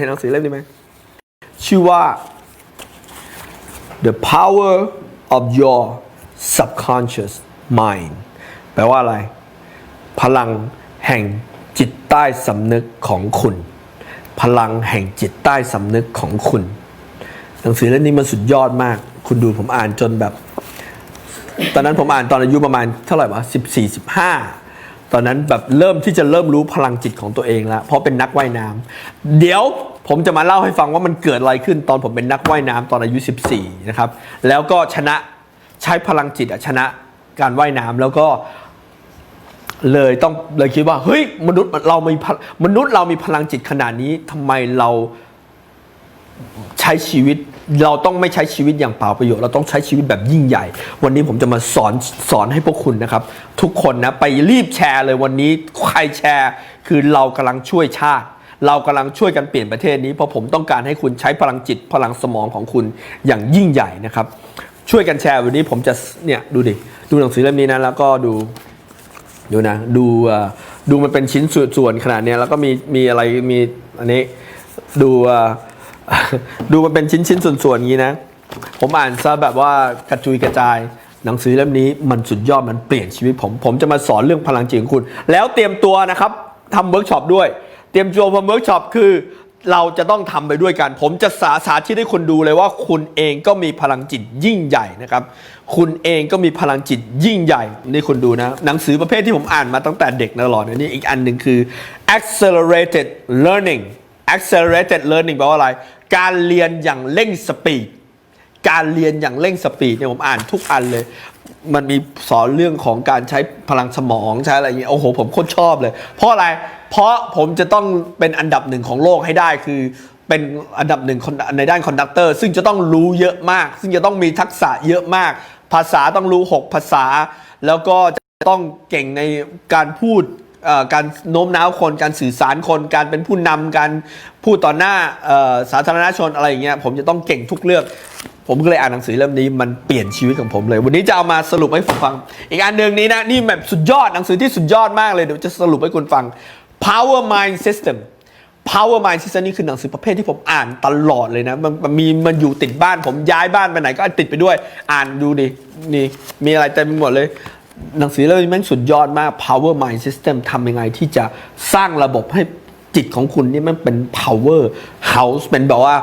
เห็นหนังสือเล่มนี้ไหมชื่อว่า The Power of Your Subconscious Mind แปลว่าอะไร พลังแห่งจิตใต้สำนึกของคุณ พลังแห่งจิตใต้สำนึกของคุณ หนังสือเล่มนี้มันสุดยอดมาก คุณดูผมอ่านจนแบบ ตอนนั้นผมอ่านตอนอายุประมาณเท่าไหร่วะสิบสี่สิบห้า ตอนนั้นแบบเริ่มที่จะเริ่มรู้พลังจิตของตัวเองแล้วเพราะเป็นนักว่ายน้ำเดี๋ยวผมจะมาเล่าให้ฟังว่ามันเกิดอะไรขึ้นตอนผมเป็นนักว่ายน้ำตอนอายุ 14 นะครับ แล้วก็ชนะใช้พลังจิตชนะการว่ายน้ำแล้วก็เลยต้องเลยคิดว่าเฮ้ยมนุษย์เรามีมนุษย์เรามีพลังจิตขนาดนี้ทำไมเราใช้ชีวิต เราต้องไม่ใช้ชีวิตอย่างเปล่าประโยชน์ เราต้องใช้ชีวิตแบบยิ่งใหญ่ วันนี้ผมจะมาสอนสอนให้พวกคุณนะครับ ทุกคนนะไปรีบแชร์เลยวันนี้ใครแชร์ คือเรากำลังช่วยชาติ เรากำลังช่วยกันเปลี่ยนประเทศนี้เพราะผมต้องการให้คุณใช้พลังจิตพลังสมองของคุณอย่างยิ่งใหญ่นะครับ ช่วยกันแชร์วันนี้ผมจะเนี่ยดูดิดูหนังสือเล่มนี้นะแล้วก็ดูดูนะดูดูมันเป็นชิ้นส่วนๆขนาดเนี้ยแล้วก็มีมีอะไรมีอันนี้ดูอ่อ ดูมันเป็นชิ้นๆ ส่วนๆอย่างนี้นะ ผมอ่านซะแบบว่ากระจุยกระจาย หนังสือเล่มนี้มันสุดยอดมันเปลี่ยนชีวิตผม ผมจะมาสอนเรื่องพลังจิตของคุณ แล้วเตรียมตัวนะครับทำเวิร์กช็อปด้วย เตรียมตัวทำเวิร์กช็อปคือเราจะต้องทำไปด้วยกัน ผมจะสาสาธิตให้คุณดูเลยว่าคุณเองก็มีพลังจิตยิ่งใหญ่นะครับ คุณเองก็มีพลังจิตยิ่งใหญ่ นี่คุณดูนะ หนังสือประเภทที่ผมอ่านมาตั้งแต่เด็กตลอดนนี่อีกอันหนึ่งคือ accelerated learning accelerated learning แปลว่าอะไร การเรียนอย่างเร่งสปีด การเรียนอย่างเร่งสปีดเนี่ยผมอ่านทุกอันเลย มันมีสอนเรื่องของการใช้พลังสมองใช้อะไรอย่างเงี้ย โอ้โห ผมโคตรชอบเลย เพราะอะไร เพราะผมจะต้องเป็นอันดับหนึ่งของโลกให้ได้คือเป็นอันดับหนึ่งในด้านคอนดักเตอร์ ซึ่งจะต้องรู้เยอะมาก ซึ่งจะต้องมีทักษะเยอะมาก ภาษาต้องรู้ 6 ภาษา แล้วก็จะต้องเก่งในการพูด การโน้มน้าวคนการสื่อสารคน การเป็นผู้นำการพูดต่อหน้าสาธารณชนอะไรอย่างเงี้ยผมจะต้องเก่งทุกเรื่อง ผมก็เลยอ่านหนังสือเล่มนี้มันเปลี่ยนชีวิตของผมเลย วันนี้จะเอามาสรุปให้ผมฟัง อีกอันหนึ่งนี้นะนี่แบบสุดยอดหนังสือที่สุดยอดมากเลยเดี๋ยวจะสรุปให้คุณฟัง Power Mind System Power Mind System นี่คือหนังสือประเภทที่ผมอ่านตลอดเลยนะ มันมันมีมันอยู่ติดบ้านผมย้ายบ้านไปไหนก็ติดไปด้วย อ่านดูดินี่มีอะไรเต็มไปหมดเลย หนังสือเล่มนี้แม่งสุดยอดมาก Power Mind System ทำยังไงที่จะสร้างระบบให้จิตของคุณนี่มันเป็น power house เป็นแบบว่า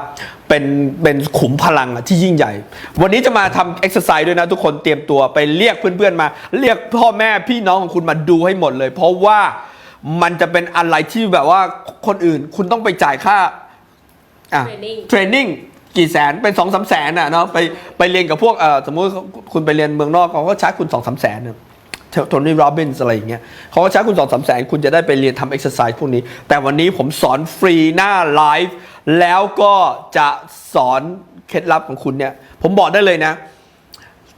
เป็นเป็นขุมพลังอะที่ยิ่งใหญ่ วันนี้จะมาทำ exercise ด้วยนะทุกคนเตรียมตัวไปเรียกเพื่อนๆมา เรียกพ่อแม่พี่น้องของคุณมาดูให้หมดเลย เพราะว่ามันจะเป็นอะไรที่แบบว่าคนอื่นคุณต้องไปจ่ายค่าอะ Training เทรนนิ่งกี่แสนเป็นสองสามแสนอะเนาะไปไปเรียนกับพวกเอ่อสมมุติคุณไปเรียนเมืองนอกเขาก็ใช้คุณสองสามแสน โทนี่โรบินส์อะไรอย่างเงี้ยเขาก็ใช้คุณสองสามแสนคุณจะได้ไปเรียนทำเอ็กซ์ไซส์พวกนี้ แต่วันนี้ผมสอนฟรีหน้าไลฟ์แล้วก็จะสอนเคล็ดลับของคุณเนี่ย ผมบอกได้เลยนะ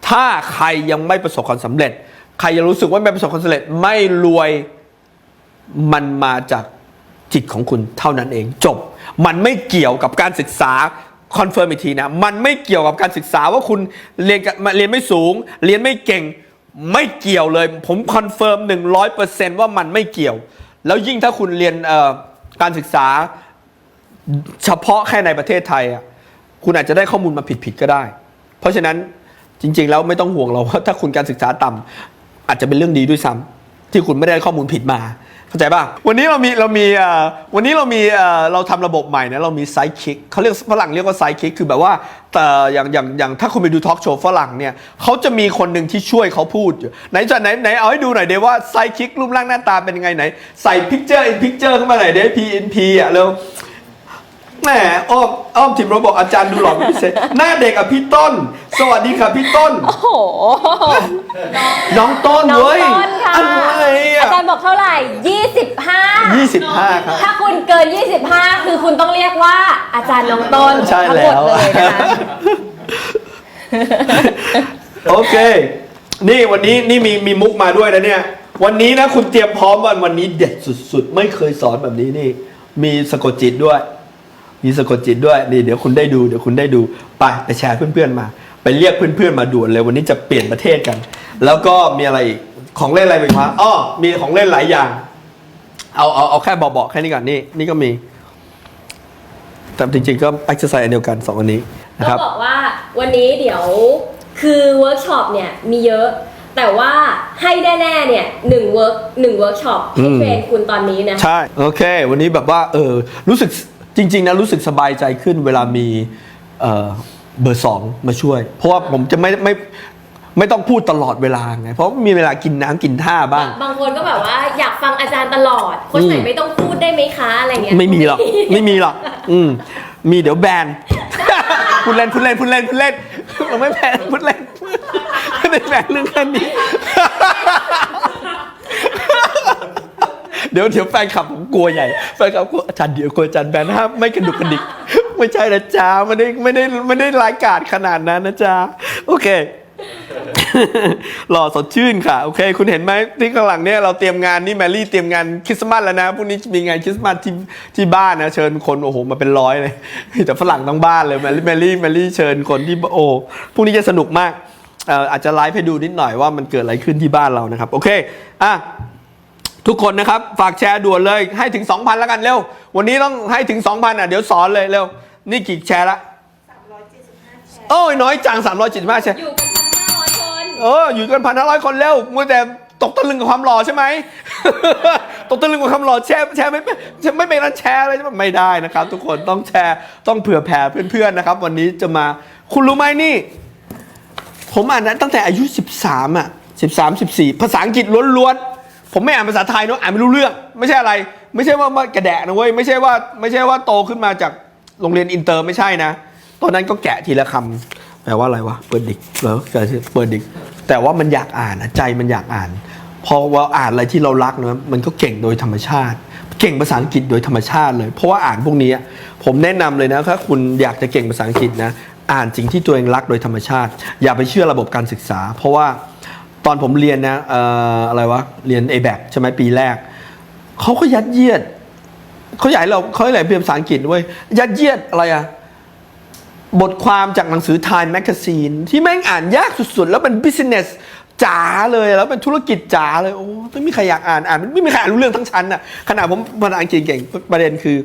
ถ้าใครยังไม่ประสบความสำเร็จ ใครยังรู้สึกว่าไม่ประสบความสำเร็จไม่รวยมันมาจากจิตของคุณเท่านั้นเองจบ มันไม่เกี่ยวกับการศึกษาคอนเฟิร์มอีกทีนะ มันไม่เกี่ยวกับการศึกษาว่าคุณเรียนกับเรียนไม่สูง เรียนไม่เก่ง ไม่เกี่ยวเลย ผมคอนเฟิร์ม 100%ว่ามันไม่เกี่ยว แล้วยิ่งถ้าคุณเรียนการศึกษาเฉพาะแค่ในประเทศไทยอะคุณอาจจะได้ข้อมูลมาผิดๆก็ได้ เพราะฉะนั้นจริง ๆ แล้วไม่ต้องห่วงเราว่าถ้าคุณการศึกษาต่ำอาจจะเป็นเรื่องดีด้วยซ้ำที่คุณไม่ได้ข้อมูลผิดมา เข้าใจป่ะ วันนี้เรามีเรามีเอ่อวันนี้เรามีเอ่อเราทำระบบใหม่นะเรามีไซคิกเขาเรียกฝรั่งเรียกว่าไซคิกคือแบบว่าแต่อย่างอย่างอย่างถ้าคุณไปดูทอล์กโชว์ฝรั่งเนี่ยเขาจะมีคนหนึ่งที่ช่วยเขาพูดอยู่ไหนจะไหนไหนเอาให้ดูหน่อยเดี๋ยวว่าไซคิกรูปร่างหน้าตาเป็นยังไงไหน ใส่พิกเจอร์อินพิกเจอร์เข้ามาหน่อยเดี๋ยว PNP อะเร็ว แหมอ้อมอ้อมทีมเราบอกอาจารย์ดูหล่อเป็นพิเศษหน้าเด็กอะพี่ต้น สวัสดีค่ะพี่ต้น โอ้โห น้องต้นน้องเว้ยต้นค่ะ อะไรอาอะจารย์บอกเท่าไหร่25ยี่สิบห้าครับ ถ้าคุณเกิน 25 คือคุณต้องเรียกว่าอาจารย์น้องต้นใช่ทั้งหแล้มดว เลยนะคะ โอเค นี่วันนี้นี่มีมีมุกมาด้วยนะเนี่ย วันนี้นะคุณเตรียมพร้อมวันวันนี้เด็ดสุดๆ ไม่เคยสอนแบบนี้นี่ มีสะกดจิตด้วย มีสะกดจิตด้วยนี่เดี๋ยวคุณได้ดูเดี๋ยวคุณได้ดูไปไปแชร์เพื่อนๆมา ไปเรียกเพื่อนๆมาด่วนเลยวันนี้จะเปลี่ยนประเทศกัน แล้วก็มีอะไรอีกของเล่นอะไรอีกวะอ้อมีของเล่นหลายอย่าง เอาเอาเอาแค่เบาๆแค่นี้ก่อนนี่นี่ก็มีแต่จริงๆก็ exercise อันเดียวกันสองอันนี้นะคก็รับ บอกว่าวันนี้เดี๋ยวคือเวิร์กช็อปเนี่ยมีเยอะ แต่ว่าให้แน่ๆเนี่ยหนึ่งเวิร์กหนึ่งเวิร์กช็อปที่อืมเทรนคุณตอนนี้นะ ใช่ โอเค วันนี้แบบว่าเออรู้สึก จริง ๆนะรู้สึกสบายใจขึ้นเวลามีเอ่อเบอร์สองมาช่วย เพราะว่าผมจะไม่ไม่ไม่ต้องพูดตลอดเวลาไงเพราะมีเวลากินน้ำกินท่าบ้าง บางคนก็แบบว่าอยากฟังอาจารย์ตลอด คนไหนอืมไม่ต้องพูดได้ไหมคะอะไรเงี้ยไม่มีหรอกไม่มีหรอกอืมมีเดี๋ยวแบนพูดเล่นพูดเล่นพูดเล่นพูดเล่นเราไม่แบนพูดเล่นไม่ได้แบนเรื่องแค่นี้ เดี๋ยวเดี๋ยวแฟนคลับผมกลัวใหญ่แฟนคลับกลัวอาจารย์เดี๋ยวกลัวอาจารย์แบนห้ามไม่กระดุกกระดิกไม่ใช่นะจ๊ะไม่ได้ไม่ได้ไม่ได้รายการขนาดนั้นนะจ๊ะโอเคหล่อสดชื่นค่ะ โอเค คุณเห็นไหมที่ข้างหลังเนี่ยเราเตรียมงานนี่แมรี่เตรียมงานคริสต์มาสแล้วนะพรุ่งนี้มีงานคริสต์มาสที่ที่บ้านนะเชิญคนโอ้โหมาเป็นร้อยเลยแต่ฝรั่งทั้งบ้านเลยแมรี่แมรี่แมรี่เชิญคนที่โอ้พรุ่งนี้จะสนุกมากอาจจะไลฟ์ให้ดูนิดหน่อยว่ามันเกิดอะไรขึ้นที่บ้านเรานะครับ โอเคอะ ทุกคนนะครับ ฝากแชร์ด่วนเลยให้ถึง 2,000 แล้วกันเร็ว วันนี้ต้องให้ถึง 2,000อะเดี๋ยวสอนเลยเร็ว นี่กี่แชร์ละโอ้ยน้อยจัง 375แชร์อยู่กันพันห้าร้อยคนเอออยู่กันพันห้าร้อยคนเร็วมัวแต่ตกตะลึงกับความหล่อใช่ไหม ตกตะลึงกับความหล่อแชร์แชร์ไม่เป็นไม่เป็นการแชร์เลยใช่ไหมไม่ได้นะครับ ทุกคนต้องแชร์ต้องเผื่อแผ่เพื่อนๆนะครับ วันนี้จะมาคุณรู้ไหมนี่ ผมอ่านตั้งแต่อายุ 13 อะ 13 14 ภาษาอังกฤษล้วนๆ ผมไม่อ่านภาษาไทยเนอะอ่านไม่รู้เรื่อง ไม่ใช่อะไร ไม่ใช่ว่าว่ากระแดะนะเว้ยไม่ใช่ว่าไม่ใช่ว่าโตขึ้นมาจากโรงเรียนอินเตอร์ไม่ใช่นะตอนนั้นก็แกะทีละคำแปลว่าอะไรวะเปิดดิกเหรอเปิดดิก แต่ว่ามันอยากอ่านนะใจมันอยากอ่าน พอว่าอ่านอะไรที่เรารักเนอะมันก็เก่งโดยธรรมชาติ เก่งภาษาอังกฤษโดยธรรมชาติเลย เพราะว่าอ่านพวกนี้ผมแนะนำเลยนะถ้าคุณอยากจะเก่งภาษาอังกฤษนะอ่านสิ่งที่ตัวเองรักโดยธรรมชาติ อย่าไปเชื่อระบบการศึกษา เพราะว่า ตอนผมเรียนนะอออะไรวะ เรียน a b a c ใช่ไหมปีแรก เขาก็ยัดเยียด เขาให้เราเขาให้เรียนภาษาอังกฤษเว้ยยัดเยียดอะไรอะบทความจากหนังสือ Time Magazine ที่แม่งอ่านยากสุด ๆ แล้วเป็น business จ๋าเลยแล้วเป็นธุรกิจจ๋าเลยโอ้ไม่มีใครอยากอ่านอ่านไม่มีใครอ่านรู้เรื่องทั้งชั้นน่ะขนาดผมภาษาอังกฤษเก่งประเด็นคือ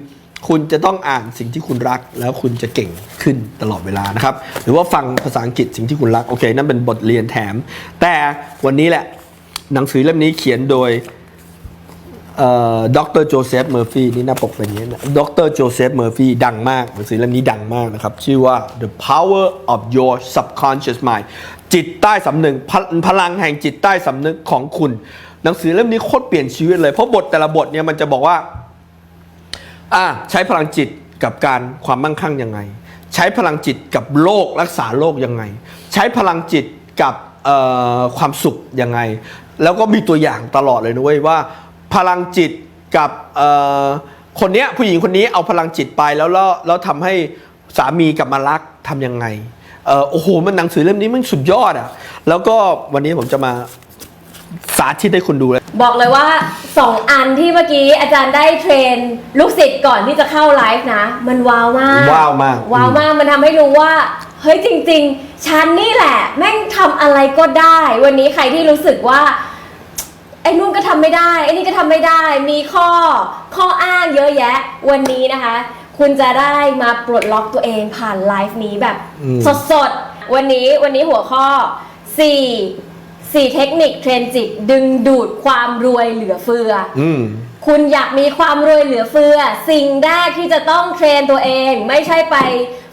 คุณจะต้องอ่านสิ่งที่คุณรัก แล้วคุณจะเก่งขึ้นตลอดเวลานะครับ หรือว่าฟังภาษาอังกฤษสิ่งที่คุณรัก โอเค นั่นเป็นบทเรียนแถม แต่วันนี้แหละ หนังสือเล่มนี้เขียนโดยด็อกเตอร์โจเซฟเมอร์ฟีนี่หน้าปกเป็นอย่างนี้นะดรโจเซฟเมอร์ฟีดังมาก หนังสือเล่มนี้ดังมากนะครับ ชื่อว่า The Power of Your Subconscious Mind จิตใต้สำนึกพพลังแห่งจิตใต้สำนึกของคุณ หนังสือเล่มนี้โคตรเปลี่ยนชีวิตเลย เพราะบทแต่ละบทเนี่ยมันจะบอกว่า อ่าใช้พลังจิตกับการความมั่งคั่งยังไง ใช้พลังจิตกับโรครักษาโรคยังไง ใช้พลังจิตกับความสุขยังไง แล้วก็มีตัวอย่างตลอดเลยนะเว้ยว่า พลังจิตกับคนเนี้ยผู้หญิงคนนี้เอาพลังจิตไปแล้วแล้วแล้วทำให้สามีกลับมารักทำยังไงโอ้โหมันหนังสือเล่มนี้มันสุดยอดอะแล้วก็วันนี้ผมจะมาสาธิตให้คุณดูเลย บอกเลยว่าสองอันที่เมื่อกี้อาจารย์ได้เทรนลูกศิษย์ก่อนที่จะเข้าไลฟ์นะ มันว้าวมากว้าวมากว้าวมากมันทำให้รู้ว่า เฮ้ยจริง ๆ ฉันนี่แหละ แม่งทำอะไรก็ได้ วันนี้ใครที่รู้สึกว่าไอ้นู่นก็ทำไม่ได้ ไอ้นี่ก็ทำไม่ได้ มีข้อข้ออ้างเยอะแยะ วันนี้นะคะ คุณจะได้มาปลดล็อกตัวเองผ่านไลฟ์นี้แบบอืมสดๆ วันนี้วันนี้หัวข้อ 4 4 เทคนิคเทรนจิตดึงดูดความรวยเหลือเฟืออืม คุณอยากมีความรวยเหลือเฟือ สิ่งแรกที่จะต้องเทรนตัวเอง ไม่ใช่ไป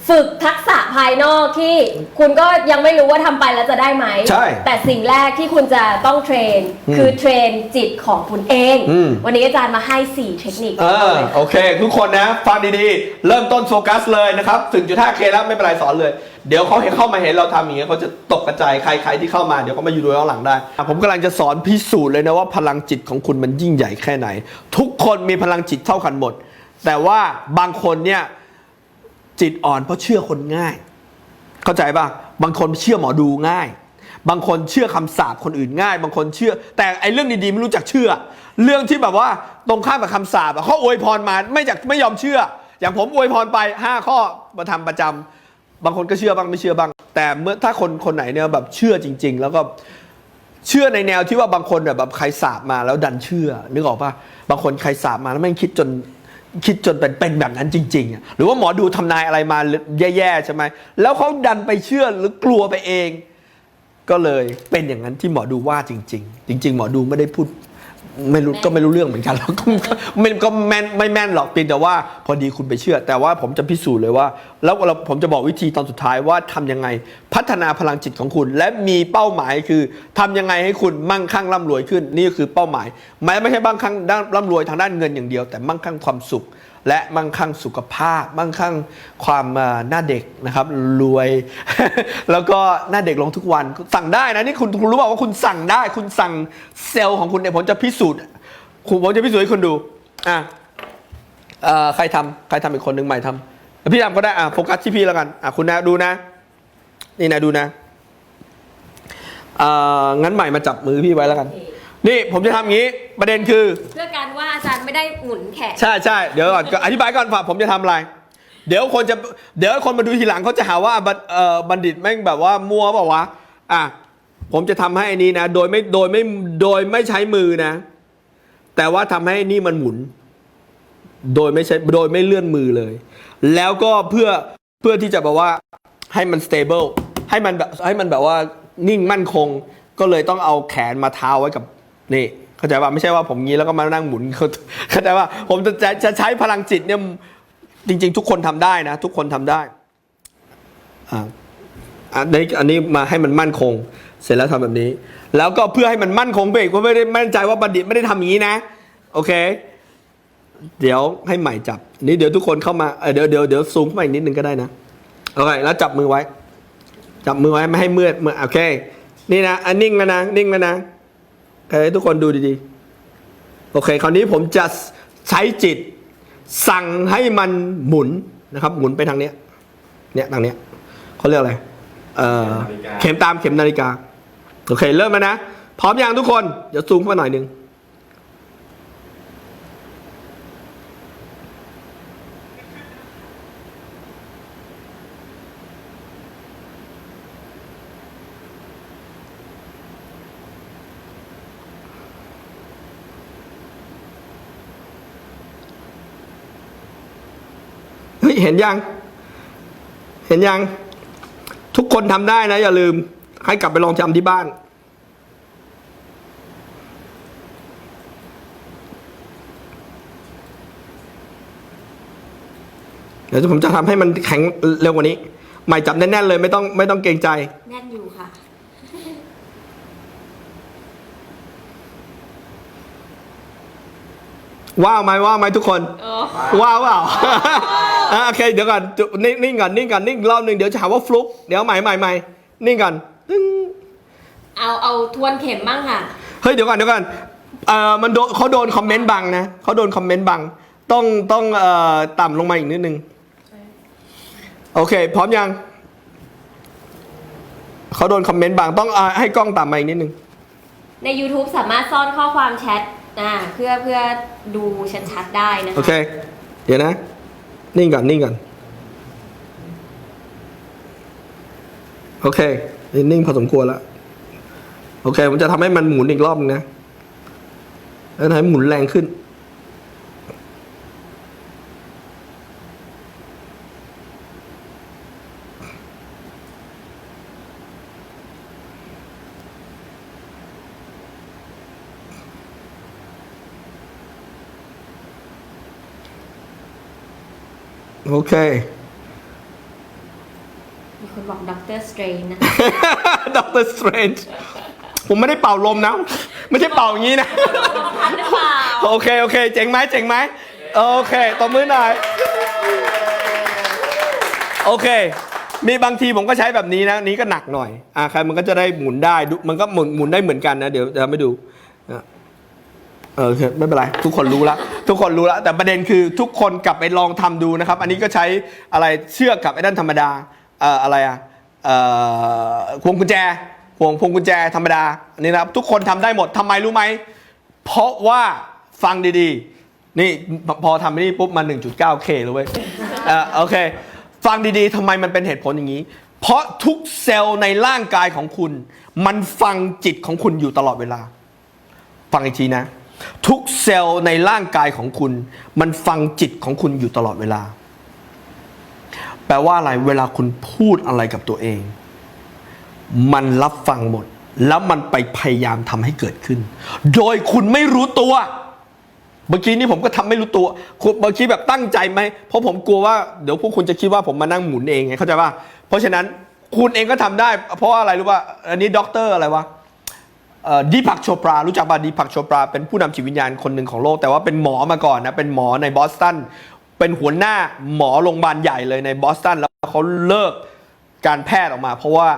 ฝึกทักษะภายนอกที่คุณก็ยังไม่รู้ว่าทำไปแล้วจะได้ไหม ใช่แต่สิ่งแรกที่คุณจะต้องเทรน อืมคือเทรนจิตของคุณเอง อืม วันนี้อาจารย์มาให้ 4 เทคนิคเออโอเค ทุกคนนะฟังดีๆ เริ่มต้นโฟกัสเลยนะครับ ถึงจุดห้าเคแล้วไม่เป็นไรสอนเลย เดี๋ยวเขาเห็นเข้ามาเห็นเราทำอย่างเงี้ยเขาจะตกกระจายใครใครที่เข้ามาเดี๋ยวเขามาอยู่ดูย้อนหลังได้อะผมกำลังจะสอนพิสูจน์เลยนะว่าพลังจิตของคุณมันยิ่งใหญ่แค่ไหน ทุกคนมีพลังจิตเท่ากันหมด แต่ว่าบางคนเนี่ย จิตอ่อนเพราะเชื่อคนง่าย เข้าใจป่ะบางคนเชื่อหมอดูง่าย บางคนเชื่อคำสาปคนอื่นง่าย บางคนเชื่อ แต่ไอ้เรื่องดีๆไม่รู้จักเชื่อ เรื่องที่แบบว่าตรงข้ามกับคำสาปอะเขาอวยพรมาไม่จากไม่ยอมเชื่อ อย่างผมอวยพรไป 5 ข้อมาทำประจำบางคนก็เชื่อบ้างไม่เชื่อบ้าง แต่เมื่อถ้าคนคนไหนเนี่ยแบบเชื่อจริง ๆ แล้วก็เชื่อในแนวที่ว่าบางคนแบบใครสาบมาแล้วดันเชื่อนึกออกปะบางคนใครสาบมาแล้วแม่คิดจน คิดจนเป็นเป็นแบบนั้นจริง ๆ หรือว่าหมอดูทำนายอะไรมาแย่ๆใช่ไหมแล้วเขาดันไปเชื่อหรือกลัวไปเอง ก็เลยเป็นอย่างนั้นที่หมอดูว่าจริง ๆ จริง ๆ หมอดูไม่ได้พูด ไม่รู้ก็ไม่รู้เรื่องเหมือนกันแล้วก็ก็ไม่ก็แม่นไม่แม่นหรอกเพียงแต่ว่าพอดีคุณไปเชื่อ แต่ว่าผมจะพิสูจน์เลยว่า แล้วเราผมจะบอกวิธีตอนสุดท้ายว่าทำยังไง พัฒนาพลังจิตของคุณ และมีเป้าหมายคือทำยังไงให้คุณมั่งคั่งร่ำรวยขึ้น นี่คือเป้าหมายแม้ไม่ใช่มั่งคั่งด้านร่ำรวยทางด้านเงินอย่างเดียว แต่มั่งคั่งความสุข และมั่งคั่งสุขภาพ มั่งคั่งความหน้าเด็กนะครับรวย แล้วก็หน้าเด็กลงทุกวันสั่งได้นะนี่คุณคุณรู้เปล่าว่าคุณสั่งได้ คุณสั่งเซลล์ของคุณเนี่ยผมจะพิสูจน์คุณผมจะพิสูจน์ให้คุณดูอะเอ่อใครทำใครทำอีกคนหนึ่งใหม่ทำพี่ทำก็ได้อะโฟกัสที่พี่แล้วกันอะคุณนะดูนะ นี่นะดูนะเอ่องั้นใหม่มาจับมือพี่ไว้แล้วกัน นี่ผมจะทำอย่างนี้ ประเด็นคือเพื่อก จารย์ไม่ได้หมุนแขนใช่ใช่เดี๋ยวก่อนอธิบายก่อนฝ่าผมจะทำอะไร เดี๋ยวคนจะเดี๋ยวคนมาดูทีหลังเขาจะหาว่าบัณเอ่อบัณฑิตแม่งแบบว่ามัวเปล่าวะอะผมจะทำให้อันนี้นะโดยไม่โดยไม่โดยไม่ใช้มือนะ แต่ว่าทำให้นี่มันหมุน โดยไม่ใช้โดยไม่เลื่อนมือเลย แล้วก็เพื่อเพื่อที่จะแบบว่าให้มัน stable ให้มันแบบให้มันแบบว่านิ่งมั่นคง ก็เลยต้องเอาแขนมาเท้าไว้กับนี่ เข้าใจว่าไม่ใช่ว่าผมงี้แล้วก็มานั่งหมุนเข้าเข้าใจว่าผมจะจะใช้พลังจิตเนี่ยจริง ๆ ทุกคนทำได้นะ ทุกคนทำได้อ่าอันนี้อันนี้มาให้มันมั่นคง เสร็จแล้วทำแบบนี้ แล้วก็เพื่อให้มันมั่นคงไปอีกว่าไม่ได้มั่นใจว่าบัณฑิตไม่ได้ทำอย่างนี้นะ โอเค เดี๋ยวให้ใหม่จับนี่เดี๋ยวทุกคนเข้ามาเดี๋ยวเดี๋ยวเดี๋ยวซูมเข้ามาอีกนิดนึงก็ได้นะโอเคแล้วจับมือไว้ จับมือไว้ไม่ให้เมื่อยเมื่อโอเค นี่นะอันนิ่งแล้วนะนิ่งแล้วนะ เคทุกคนดูดีๆ โอเค คราวนี้ผมจะใช้จิตสั่งให้มันหมุนนะครับ หมุนไปทางเนี้ย เนี่ยทางเนี้ยเขาเรียกอะไรเอ่อเข็มตามเข็มนาฬิกา โอเค เริ่มแล้วนะ พร้อมยังทุกคน เดี๋ยวซูมเข้ามาหน่อยหนึง ยเห็นยัง เห็นยัง ทุกคนทำได้นะ อย่าลืม ให้กลับไปลองทำที่บ้านเดี๋ยวผมจะทำให้มันแข็งเร็วกว่านี้ ใหม่จับแน่นๆเลยไม่ต้องไม่ต้องเกรงใจ แน่นอยู่ค่ะ ว้าวไหมว้าวไหมทุกคนโอ้ว้าวเปล่าอะโอเคเดี๋ยวก่อนจุนิ่งนิ่งก่อนนิ่งก่อนนิ่งอีกรอบหนึ่งเดี๋ยวจะหาว่าฟลุกเดี๋ยวใหม่ใหม่ใหม่นิ่งก่อนตึ้งเอาเอาทวนเข็มบ้างค่ะ เฮ้ยเดี๋ยวก่อนเดี๋ยวก่อนเอ่อมันโดนเขาโดนคอมเมนต์บังนะเขาโดนคอมเมนต์บัง ต้องต้องเอ่อต่ำลงมาอีกนิดนึงโอเค พร้อมยังเขาโดนคอมเมนต์บังต้องเอ่อให้กล้องต่ำมาอีกนิดนึงใน YouTube สามารถซ่อนข้อความแชท อ่าเพื่อเพื่อดูชัดๆได้นะคะโอเค เดี๋ยวนะ นิ่งก่อน นิ่งก่อน โอเค นิ่งพอสมควรแล้ว โอเค ผมจะทำให้มันหมุนอีกรอบนึงนะ แล้วทำให้หมุนแรงขึ้น โอเค มีคนบอกด็อกเตอร์สเตรนนะด็อกเตอร์สเตรนจ์ผมไม่ได้เป่าลมนะ ไม่ใช่เป่าอย่างนี้นะทันหรือเปล่าโอเค โอเค เจ๋งไหมเจ๋งไหมโอเคตบมือหน่อย โอเค มีบางทีผมก็ใช้แบบนี้นะ นี้ก็หนักหน่อย อ่าใครมันก็จะได้หมุนได้ดูมันก็หมุนหมุนได้เหมือนกันนะ เดี๋ยวจะไม่ดูอะเออโอเคไม่เป็นไร ทุกคนรู้แล้ว ทุกคนรู้แล้วแต่ประเด็นคือทุกคนกลับไปลองทำดูนะครับ อันนี้ก็ใช้อะไรเชือกกับไอ้ด้านธรรมดาเอ่ออะไรอะเอ่อพวงกุญแจพวงพวงกุญแจธรรมดาอันนี้นะครับทุกคนทำได้หมดทำไมรู้ไหมเพราะว่าฟังดีๆ นี่พอทำนี่ปุ๊บมา 1.9K เลยเว้ยเอ่อโอเค ฟังดีๆทำไมมันเป็นเหตุผลอย่างนี้ เพราะทุกเซลล์ในร่างกายของคุณ มันฟังจิตของคุณอยู่ตลอดเวลา ฟังอีกทีนะ ทุกเซลล์ในร่างกายของคุณ มันฟังจิตของคุณอยู่ตลอดเวลา แปลว่าอะไรเวลาคุณพูดอะไรกับตัวเอง มันรับฟังหมด แล้วมันไปพยายามทำให้เกิดขึ้น โดยคุณไม่รู้ตัวเมื่อกี้นี้ผมก็ทำไม่รู้ตัวคุณบางทีแบบตั้งใจไหม เพราะผมกลัวว่าเดี๋ยวพวกคุณจะคิดว่าผมมานั่งหมุนเองไงเข้าใจป่ะ เพราะฉะนั้นคุณเองก็ทำได้ เพราะอะไรรู้ป่ะ อันนี้ด็อกเตอร์อะไรวะ ดีพักโชปรา รู้จักป่ะดีพักโชปรา เป็นผู้นำจิตวิญญาณคนหนึ่งของโลก แต่ว่าเป็นหมอมาก่อนนะ เป็นหมอในบอสตัน เป็นหัวหน้าหมอโรงพยาบาลใหญ่เลยในบอสตัน แล้วเขาเลิกการแพทย์ออกมา เพราะว่า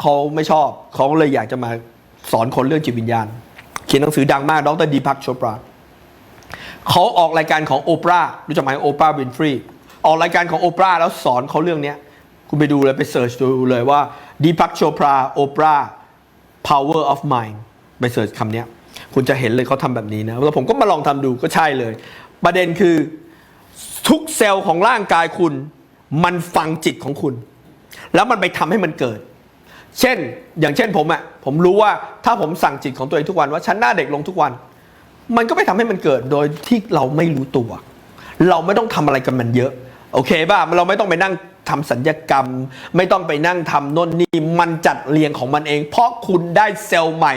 เขาไม่ชอบ เขาเลยอยากจะมาสอนคนเรื่องจิตวิญญาณ เขียนหนังสือดังมากดรดีพักโชปรา เขาออกรายการของโอปรารู้จักไหมโอปราวินฟรีออกรายการของโอปราแล้วสอนเขาเรื่องนี้คุณไปดูเลยไปเสิร์ชดูเลยว่าดีพักโชปราโอปรา power of mind ไปเสิร์ชคำนี้คุณจะเห็นเลยเขาทำแบบนี้นะแล้วผมก็มาลองทำดูก็ใช่เลย ประเด็นคือทุกเซลล์ของร่างกายคุณ มันฟังจิตของคุณ แล้วมันไปทำให้มันเกิด เช่นอย่างเช่นผมอะ่ะผมรู้ว่าถ้าผมสั่งจิตของตัวเองทุกวันว่าฉันหน้าเด็กลงทุกวัน มันก็ไปทำให้มันเกิดโดยที่เราไม่รู้ตัว เราไม่ต้องทำอะไรกับมันเยอะ โอเคป่ะเราไม่ต้องไปนั่ง ทำสัญญกรรม ไม่ต้องไปนั่งทำน่นนี่มันจัดเรียงของมันเอง เพราะคุณได้เซลล์ใหม่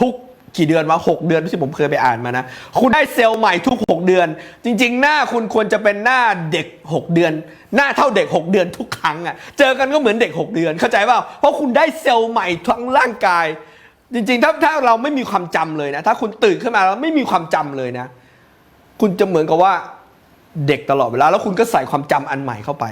ทุกกี่เดือนวะหกเดือนที่ผมเคยไปอ่านมานะ คุณได้เซลล์ใหม่ทุก 6 เดือน จริง ๆ หน้าคุณควรจะเป็นหน้าเด็ก 6 เดือน หน้าเท่าเด็ก 6 เดือนทุกครั้งอะ่ะเจอกันก็เหมือนเด็ก 6 เดือนเข้าใจเปล่าเพราะคุณได้เซลล์ใหม่ทั้งร่างกาย จริง ๆ ถ้าถ้าเราไม่มีความจำเลยนะ ถ้าคุณตื่นขึ้นมาแล้วไม่มีความจำเลยนะ คุณจะเหมือนกับว่าเด็กตลอดเวลาแล้วคุณก็ใส่ความจำอันใหม่เข้าไป